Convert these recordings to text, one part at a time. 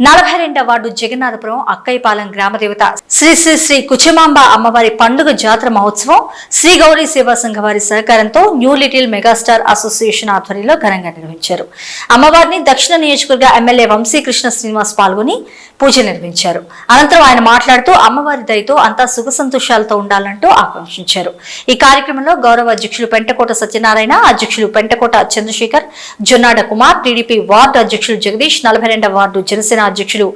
నలభై రెండవ వార్డు జగన్నాథపురం అక్కయ్యపాలెం గ్రామదేవత శ్రీ శ్రీ శ్రీ కుచమాంబ అమ్మవారి పండుగ జాతర మహోత్సవం శ్రీ గౌరీ సేవా సంఘ వారి సహకారంతో న్యూ లిటిల్ మెగాస్టార్ అసోసియేషన్ ఆధ్వర్యంలో ఘనంగా నిర్వహించారు. అమ్మవారిని దక్షిణ నియోజకవర్గ ఎమ్మెల్యే వంశీకృష్ణ శ్రీనివాస్ పాల్గొని పూజ నిర్వహించారు. అనంతరం ఆయన మాట్లాడుతూ అమ్మవారి దయతో అంతా సుఖ సంతోషాలతో ఉండాలంటూ ఆకాంక్షించారు. ఈ కార్యక్రమంలో గౌరవ అధ్యక్షులు పెంటకోట సత్యనారాయణ అధ్యక్షులు పెంటకోట చంద్రశేఖర్ జొన్నాడ కుమార్ టీడీపీ వార్డు అధ్యక్షులు జగదీష్ నలభై రెండవ వార్డు జనసేన అధ్యక్షులు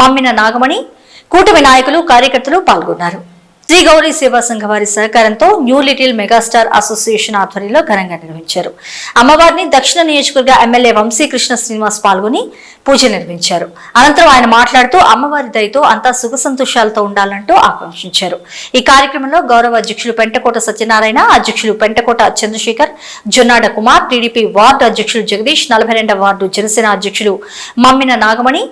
మమ్మిన నాగమణి కూటమి నాయకులు కార్యకర్తలు పాల్గొన్నారు. శ్రీ గౌరీ సేవా సంఘ వారి సహకారంతో న్యూ లిటిల్ మెగాస్టార్ అసోసియేషన్ ఆధ్వర్యంలో ఘనంగా నిర్వహించారు. అమ్మవారిని దక్షిణ నియోజకవర్గ ఎమ్మెల్యే వంశీకృష్ణ శ్రీనివాస్ పాల్గొని పూజ నిర్వహించారు. అనంతరం ఆయన మాట్లాడుతూ అమ్మవారి దయతో అంతా సుఖ సంతోషాలతో ఉండాలంటూ ఆకాంక్షించారు. ఈ కార్యక్రమంలో గౌరవ అధ్యక్షులు పెంటకోట సత్యనారాయణ అధ్యక్షులు పెంటకోట చంద్రశేఖర్ జొన్నాడ కుమార్ టీడీపీ వార్డు అధ్యక్షులు జగదీష్ నలభై వార్డు జనసేన అధ్యక్షులు మమ్మిన నాగమణి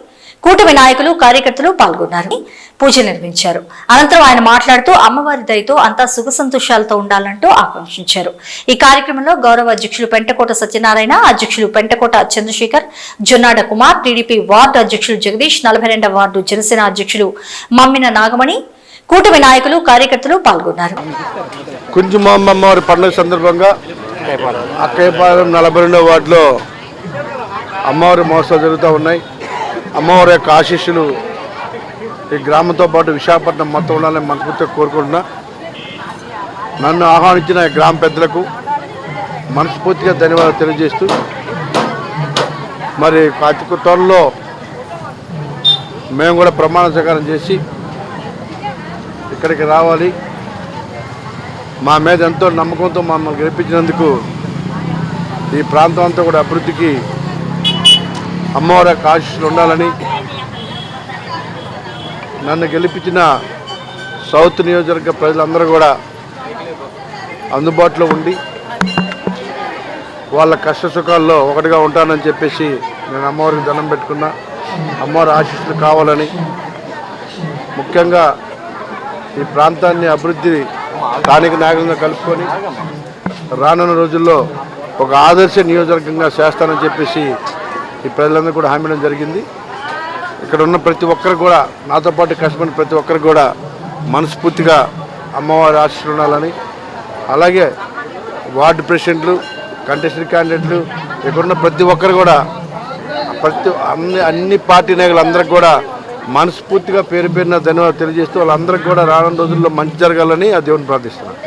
కూటమి నాయకులు కార్యకర్తలు పాల్గొన్నారు. పూజ నిర్వహించారు. అనంతరం ఆయన మాట్లాడుతూ అమ్మవారి దయతో అంతా సుఖ సంతోషాలతో ఉండాలంటూ ఆకాంక్షించారు. ఈ కార్యక్రమంలో గౌరవ అధ్యక్షులు పెంటకోట సత్యనారాయణ అధ్యక్షులు పెంటకోట చంద్రశేఖర్ జొన్నాడ కుమార్ టీడీపీ వార్డు అధ్యక్షులు జగదీష్ నలభై వార్డు జనసేన అధ్యక్షులు మమ్మిన నాగమణి కూటమి నాయకులు కార్యకర్తలు పాల్గొన్నారు. కుంజుమామ్మవారి పండుగ సందర్భంగా అక్కయ్యపాలెం నలభై రెండవ వార్డులో అమ్మవారి మహోత్సవాలు జరుగుతూ ఉన్నాయి. అమ్మవారి యొక్క ఆశీస్సులు ఈ గ్రామంతో పాటు విశాఖపట్నం మొత్తం ఉండాలని మనస్ఫూర్తిగా కోరుకుంటున్నా. నన్ను ఆహ్వానించిన గ్రామ పెద్దలకు మనస్ఫూర్తిగా ధన్యవాదాలు తెలియజేస్తూ మరి అతి త్వరలో మేము కూడా ప్రమాణ స్వీకారం చేసి ఇక్కడికి రావాలి. మా మీద ఎంతో నమ్మకంతో మమ్మల్ని గెలిపించినందుకు ఈ ప్రాంతం అంతా కూడా అభివృద్ధికి అమ్మవారి యొక్క ఆశీస్సులు ఉండాలని నన్ను గెలిపించిన సౌత్ నియోజకవర్గ ప్రజలందరూ కూడా అందుబాటులో ఉండి వాళ్ళ కష్ట సుఖాల్లో ఒకటిగా ఉంటానని చెప్పేసి నేను అమ్మవారికి దండం పెట్టుకున్నా. అమ్మవారి ఆశీస్సులు కావాలని ముఖ్యంగా ఈ ప్రాంతాన్ని అభివృద్ధి స్థానిక నాయకులను కలుపుకొని రానున్న రోజుల్లో ఒక ఆదర్శ నియోజకవర్గంగా చేస్తానని చెప్పేసి ఈ ప్రజలందరూ కూడా హామీ జరిగింది. ఇక్కడ ఉన్న ప్రతి ఒక్కరు కూడా నాతో పాటు కష్టపడిన ప్రతి ఒక్కరు కూడా మనస్ఫూర్తిగా అమ్మవారి ఆశీస్సులు ఉండాలని అలాగే వార్డు ప్రెసిడెంట్లు కంటెస్టెడ్ క్యాండిడేట్లు ఇక్కడ ఉన్న ప్రతి ఒక్కరు కూడా ప్రతి అన్ని అన్ని పార్టీ నాయకులందరికీ కూడా మనస్ఫూర్తిగా పేరు పేరున ధన్యవాదాలు తెలియజేస్తూ వాళ్ళందరికీ కూడా రానున్న రోజుల్లో మంచి జరగాలని ఆ దేవుని ప్రార్థిస్తున్నాను